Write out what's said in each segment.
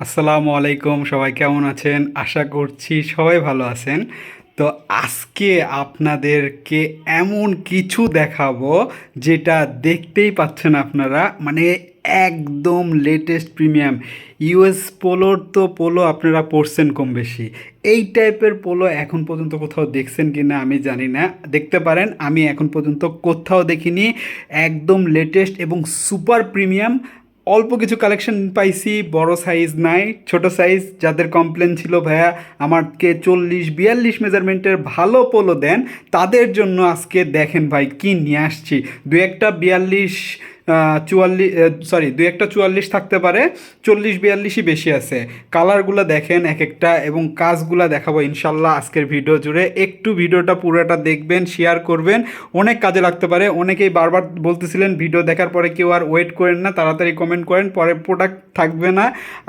আসসালামু আলাইকুম, সবাই কেমন আছেন? আশা করছি সবাই ভালো আছেন। তো আজকে আপনাদেরকে এমন কিছু দেখাবো যেটা দেখতেই পাচ্ছেন আপনারা। মানে একদম লেটেস্ট প্রিমিয়াম ইউএস পোলোর তো পোলো আপনারা পড়ছেন কম বেশি। এই টাইপের পোলো এখন পর্যন্ত কোথাও দেখছেন কি না আমি জানি না। দেখতে পারেন, আমি এখন পর্যন্ত কোথাও দেখিনি। একদম লেটেস্ট এবং সুপার প্রিমিয়াম অল্প কিছু কালেকশন পাইছি, বড় সাইজ নাই, ছোট সাইজ যাদের কমপ্লেন ছিল, ভাইয়া আমাকে চল্লিশ, বিয়াল্লিশ মেজারমেন্টের ভালো পোলো দেন, তাদের জন্য আজকে দেখেন ভাই, কি নিয়ে আসছি। দু একটা বিয়াল্লিশ চুয়াল্লিশ সরি দু একটা চুয়াল্লিশ থাকতে পারে, চল্লিশ বিয়াল্লিশই বেশি আছে। কালারগুলো দেখেন এক একটা এবং কাজগুলো দেখাবো ইনশাল্লাহ আজকের ভিডিও জুড়ে। একটু ভিডিওটা পুরোটা দেখবেন শেয়ার করবেন। অনেক কাজে লাগতে পারে। অনেকেই বারবার বলতেছিলেন ভিডিও দেখার পরে কেউ আর ওয়েট করেন না, তাড়াতাড়ি কমেন্ট করেন, পরে প্রোডাক্ট থাকবে না,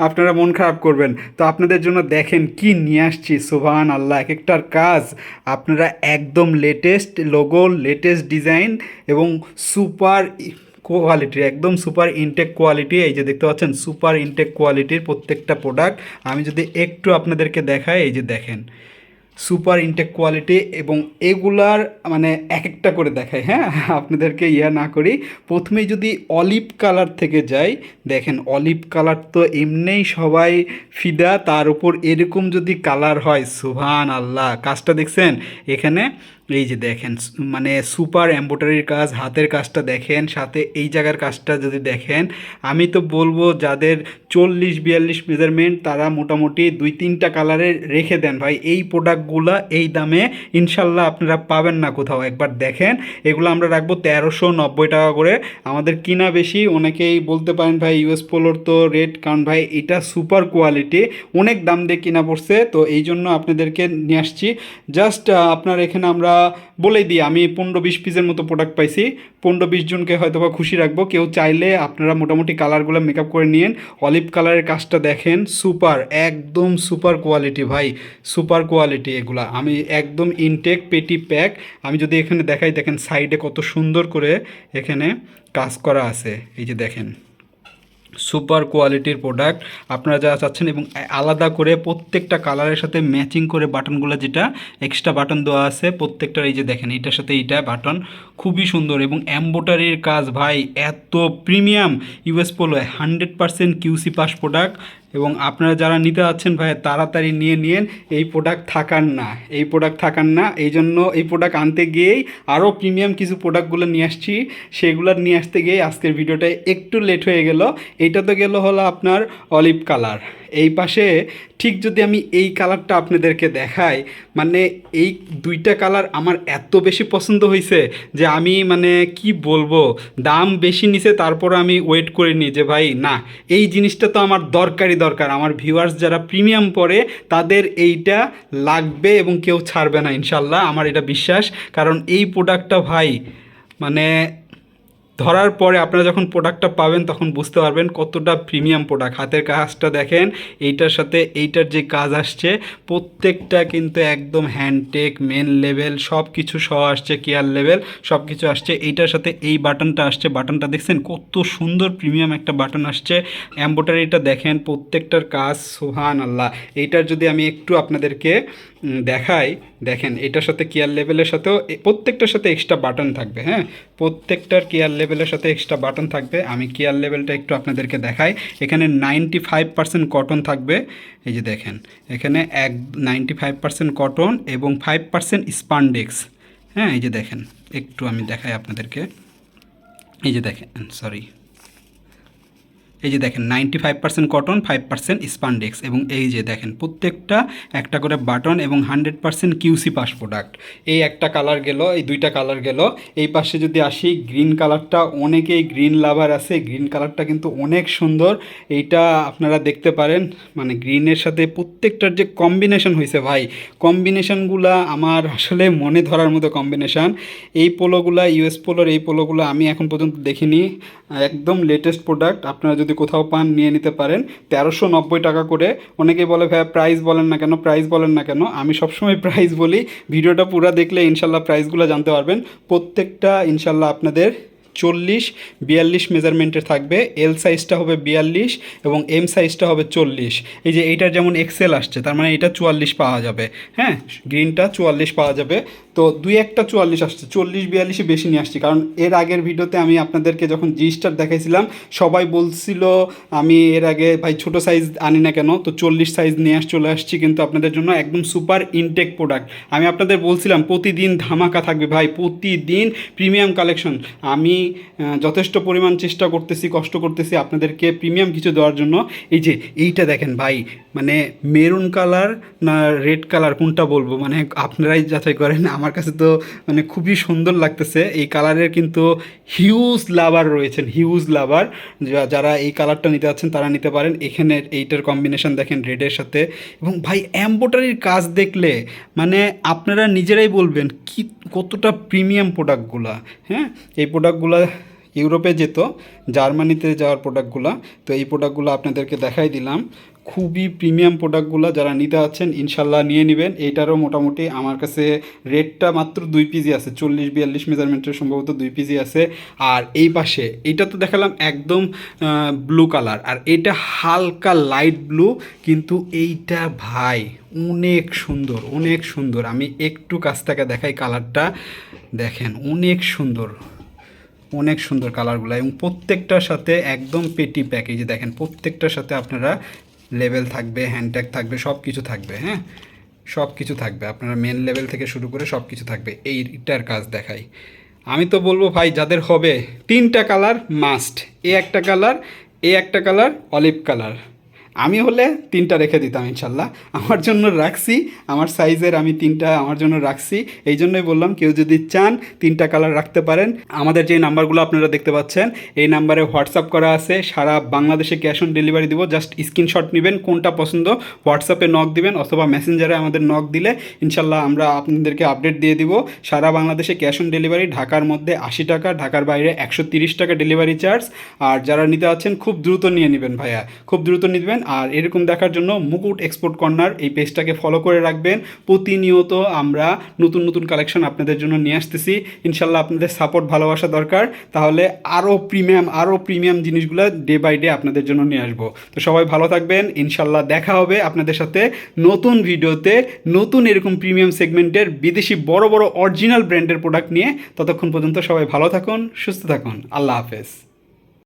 আপনারা মন খারাপ করবেন। তো আপনাদের জন্য দেখেন কি নিয়ে আসছি সোভান আল্লাহ এক একটার কাজ। আপনারা একদম লেটেস্ট লোগো লেটেস্ট ডিজাইন এবং সুপার কোয়ালিটির একদম সুপার ইনটেক কোয়ালিটি এই যে দেখতে পাচ্ছেন সুপার ইনটেক কোয়ালিটির প্রত্যেকটা প্রোডাক্ট আমি যদি একটু আপনাদেরকে দেখাই, এই যে দেখেন সুপার ইনটেক কোয়ালিটি এবং এগুলার মানে এক একটা করে দেখাই হ্যাঁ? আপনাদেরকে ইয়া না করি। প্রথমেই যদি অলিভ কালার থেকে যাই, দেখেন অলিভ কালার তো এমনিই সবাই ফিদা, তার উপর এরকম যদি কালার হয় সুভান আল্লাহ কাজটা দেখছেন? এখানে এই যে দেখেন মানে সুপার এম্বোটারির কাজ, হাতের কাজটা দেখেন, সাথে এই জায়গার কাজটা যদি দেখেন, আমি তো বলব যাদের চল্লিশ, বিয়াল্লিশ মেজারমেন্ট তারা মোটামুটি দুই, তিনটা কালারে রেখে দেন ভাই। এই প্রোডাক্টগুলো এই দামে ইনশাল্লাহ আপনারা পাবেন না কোথাও। একবার দেখেন, এগুলো আমরা রাখব তেরোশো নব্বই টাকা করে। আমাদের কিনা বেশি, অনেকেই বলতে পারেন ভাই ইউএস পোলোর তো রেট কারণ ভাই এটা সুপার কোয়ালিটি অনেক দাম দিয়ে কিনা পড়ছে। তো এই জন্য আপনাদেরকে নিয়ে আসছি। জাস্ট আপনার এখানে আমরা বলেই দিই, আমি পনেরো বিশ পিসের মতো প্রোডাক্ট পাইছি। পনেরো বিশ জনকে হয়তো বা খুশি রাখব। কেউ চাইলে আপনারা মোটামুটি কালারগুলো মেকআপ করে নিন অলিভ কালারের কাজটা দেখেন সুপার একদম সুপার কোয়ালিটি ভাই সুপার কোয়ালিটি এগুলা। আমি একদম ইনটেক পেটি প্যাক আমি যদি এখানে দেখাই, দেখেন সাইডে কত সুন্দর করে এখানে কাজ করা আছে। এই যে দেখেন। সুপার কোয়ালিটির প্রোডাক্ট। আপনারা যারা চাচ্ছেন এবং আলাদা করে প্রত্যেকটা কালারের সাথে ম্যাচিং করে বাটনগুলো যেটা এক্সট্রা বাটন দেওয়া আছে, প্রত্যেকটার এই যে দেখেন, এটার সাথে এইটা বাটন খুবই সুন্দর এবং অ্যাম্বোটারির কাজ ভাই, এত premium US Polo hundred percent QC pass product এবং আপনারা যারা নিতে যাচ্ছেন ভাই, তাড়াতাড়ি নিয়ে নিন এই প্রোডাক্ট থাকার না। এই প্রোডাক্ট থাকার না। এই জন্য এই প্রোডাক্ট আনতে গিয়েই আরও প্রিমিয়াম কিছু প্রোডাক্টগুলো নিয়ে আসছি। সেগুলো নিয়ে আসতে গিয়ে আজকের ভিডিওটা একটু লেট হয়ে গেল। এটা তো গেল হলো আপনার অলিভ কালার এই পাশে ঠিক যদি আমি এই কালারটা আপনাদেরকে দেখাই মানে এই দুইটা কালার আমার এত বেশি পছন্দ হয়েছে যে আমি মানে কি বলব, দাম বেশি নিছে তারপর আমি ওয়েট করে নিই যে ভাই, না, এই জিনিসটা তো আমার দরকারই দরকার। আমার ভিউয়ার্স যারা প্রিমিয়াম পড়ে তাদের এইটা লাগবে এবং কেউ ছাড়বে না ইনশাল্লাহ, আমার এটা বিশ্বাস। কারণ এই প্রোডাক্টটা ভাই মানে ধরার পরে আপনারা যখন প্রোডাক্টটা পাবেন, তখন বুঝতে পারবেন কতটা প্রিমিয়াম প্রোডাক্ট হাতের কাজটা দেখেন, এইটার সাথে এইটার যে কাজ আসছে, প্রত্যেকটা কিন্তু একদম হ্যান্ডটেক মেন লেভেল সব কিছু সহ আসছে কেয়ার লেভেল সব কিছু আসছে। এইটার সাথে এই বাটনটা আসছে। বাটনটা দেখছেন কত সুন্দর প্রিমিয়াম একটা বাটন আসছে। অ্যাম্বোটারিটা দেখেন, প্রত্যেকটার কাজ সোহান আল্লাহ এইটার যদি আমি একটু আপনাদেরকে দেখাই, দেখেন এটার সাথে কেয়ার লেভেলের সাথেও প্রত্যেকটার সাথে এক্সট্রা বাটন থাকবে হ্যাঁ? প্রত্যেকটার কেয়ার লেভেলের সাথে এক্সট্রা বাটন থাকবে। আমি কেয়ার লেভেলটা একটু আপনাদেরকে দেখাই। এখানে নাইনটি ফাইভ পার্সেন্ট কটন থাকবে। এই যে দেখেন, এখানে এক নাইনটি ফাইভ পার্সেন্ট কটন এবং ফাইভ পার্সেন্ট স্পান্ডেক্স হ্যাঁ এই যে দেখেন, একটু আমি দেখাই আপনাদেরকে। এই যে দেখেন সরি এই যে দেখেন ninety five percent cotton five percent spandex এবং এই যে দেখেন, প্রত্যেকটা একটা করে বাটন এবং hundred percent QC pass product এই একটা কালার গেল, এই দুইটা কালার গেল। এই পাশে যদি আসি গ্রিন কালারটা অনেকেই গ্রিন লাভার আছে। গ্রিন কালারটা কিন্তু অনেক সুন্দর। এইটা আপনারা দেখতে পারেন মানে গ্রিনের সাথে প্রত্যেকটার যে কম্বিনেশন হয়েছে ভাই কম্বিনেশনগুলা আমার আসলে মনে ধরার মতো কম্বিনেশন এই পোলোগুলা ইউএস পোলোর এই পোলোগুলো আমি এখন পর্যন্ত দেখিনি। একদম লেটেস্ট প্রোডাক্ট আপনারা যদি কোথাও পান, নিয়ে নিতে পারেন। তেরোশো নব্বই টাকা করে। অনেকেই বলে, ভাইয়া প্রাইস বলেন না কেন? প্রাইস বলেন না কেন? আমি সবসময় প্রাইস বলি। ভিডিওটা পুরো দেখলে ইনশাল্লাহ প্রাইসগুলো জানতে পারবেন। প্রত্যেকটা ইনশাল্লাহ আপনাদের চল্লিশ, বিয়াল্লিশ মেজারমেন্টের থাকবে। এল সাইজটা হবে বিয়াল্লিশ এবং এম সাইজটা হবে চল্লিশ। এই যে এইটার যেমন এক্সেল আসছে, তার মানে এটা চুয়াল্লিশ পাওয়া যাবে। হ্যাঁ? গ্রিনটা চুয়াল্লিশ পাওয়া যাবে। তো দুই একটা চুয়াল্লিশ আসছে চল্লিশ বিয়াল্লিশে বেশি নিয়ে আসছি। কারণ এর আগের ভিডিওতে আমি আপনাদেরকে যখন জি স্টার দেখাইছিলাম, সবাই বলছিল, আমি এর আগে ভাই ছোট সাইজ আনি না কেন? তো চল্লিশ সাইজ নিয়ে আস, চলে আসছি কিন্তু আপনাদের জন্য একদম সুপার ইনটেক প্রোডাক্ট আমি আপনাদের বলছিলাম, প্রতিদিন ধামাকা থাকবে ভাই, প্রতিদিন প্রিমিয়াম কালেকশন আমি যথেষ্ট পরিমাণ চেষ্টা করতেছি, কষ্ট করতেছি আপনাদেরকে প্রিমিয়াম কিছু দেওয়ার জন্য। এই যে, এইটা দেখেন ভাই মানে মেরুন কালার না রেড কালার কোনটা বলব? মানে আপনারাই যাচাই করেন, আমার কাছে তো মানে খুবই সুন্দর লাগতেছে। এই কালারের কিন্তু হিউজ লাভার রয়েছেন হিউজ লাভার যারা এই কালারটা নিতে যাচ্ছেন তারা নিতে পারেন। এখানে এইটার কম্বিনেশন দেখেন রেডের সাথে। এবং ভাই এম্বোটারির কাজ দেখলে মানে আপনারা নিজেরাই বলবেন, কি, কতটা প্রিমিয়াম প্রোডাক্টগুলা হ্যাঁ? এই প্রোডাক্টগুলা ইউরোপে যেত, জার্মানিতে যাওয়ার প্রোডাক্টগুলো তো এই প্রোডাক্টগুলো আপনাদেরকে দেখাই দিলাম। খুবই প্রিমিয়াম প্রোডাক্টগুলো যারা নিতে আছেন ইনশাল্লাহ নিয়ে নেবেন। এইটারও মোটামুটি আমার কাছে রেটটা মাত্র দুই পিজি আছে, চল্লিশ, বিয়াল্লিশ মেজারমেন্টের সম্ভবত দুই পিজি আছে। আর এই পাশে, এইটা তো দেখালাম একদম ব্লু কালার আর এটা হালকা লাইট ব্লু কিন্তু এইটা ভাই অনেক সুন্দর অনেক সুন্দর। আমি একটু কাছ থেকে দেখাই কালারটা দেখেন, অনেক সুন্দর অনেক সুন্দর কালারগুলো এবং প্রত্যেকটার সাথে একদম পেটি প্যাক এই যে দেখেন, প্রত্যেকটার সাথে আপনারা লেভেল থাকবে হ্যান্ডট্যাগ থাকবে সব কিছু থাকবে হ্যাঁ? সব কিছু থাকবে। আপনারা মেন লেভেল থেকে শুরু করে সব কিছু থাকবে। এইটার কাজ দেখাই। আমি তো বলব ভাই, যাদের হবে তিনটা কালার মাস্ট এ একটা কালার এ একটা কালার অলিভ কালার আমি হলে তিনটা রেখে দিতাম ইনশাল্লাহ। আমার জন্য রাখছি, আমার সাইজের আমি তিনটা আমার জন্য রাখছি। এই জন্যই বললাম, কেউ যদি চান তিনটা কালার রাখতে পারেন। আমাদের যে নাম্বারগুলো আপনারা দেখতে পাচ্ছেন, এই নাম্বারে হোয়াটসঅ্যাপ করা আছে। সারা বাংলাদেশে ক্যাশ অন ডেলিভারি দিব। জাস্ট স্ক্রিনশট নেবেন, কোনটা পছন্দ। হোয়াটসঅ্যাপে নক দিবেন, অথবা মেসেঞ্জারে আমাদের নক দিলে ইনশাল্লাহ আমরা আপনাদেরকে আপডেট দিয়ে দিব। সারা বাংলাদেশে ক্যাশ অন ডেলিভারি ঢাকার মধ্যে আশি টাকা, ঢাকার বাইরে একশো টাকা ডেলিভারি চার্জ আর যারা নিতে আছেন, খুব দ্রুত নিয়ে নেবেন ভাইয়া। খুব দ্রুত নেবেন। আর এরকম দেখার জন্য মুকুট এক্সপোর্ট কর্নার এই পেজটাকে ফলো করে রাখবেন। প্রতিনিয়ত আমরা নতুন নতুন কালেকশন আপনাদের জন্য নিয়ে আসতেছি। ইনশাল্লাহ আপনাদের সাপোর্ট ভালোবাসা দরকার। তাহলে আরও প্রিমিয়াম আরও প্রিমিয়াম জিনিসগুলো ডে বাই ডে আপনাদের জন্য নিয়ে আসব। তো সবাই ভালো থাকবেন। ইনশাল্লাহ দেখা হবে আপনাদের সাথে নতুন ভিডিওতে নতুন এরকম প্রিমিয়াম সেগমেন্টের বিদেশি বড় বড় অরিজিনাল ব্র্যান্ডের প্রোডাক্ট নিয়ে। ততক্ষণ পর্যন্ত সবাই ভালো থাকুন, সুস্থ থাকুন। আল্লাহ হাফেজ।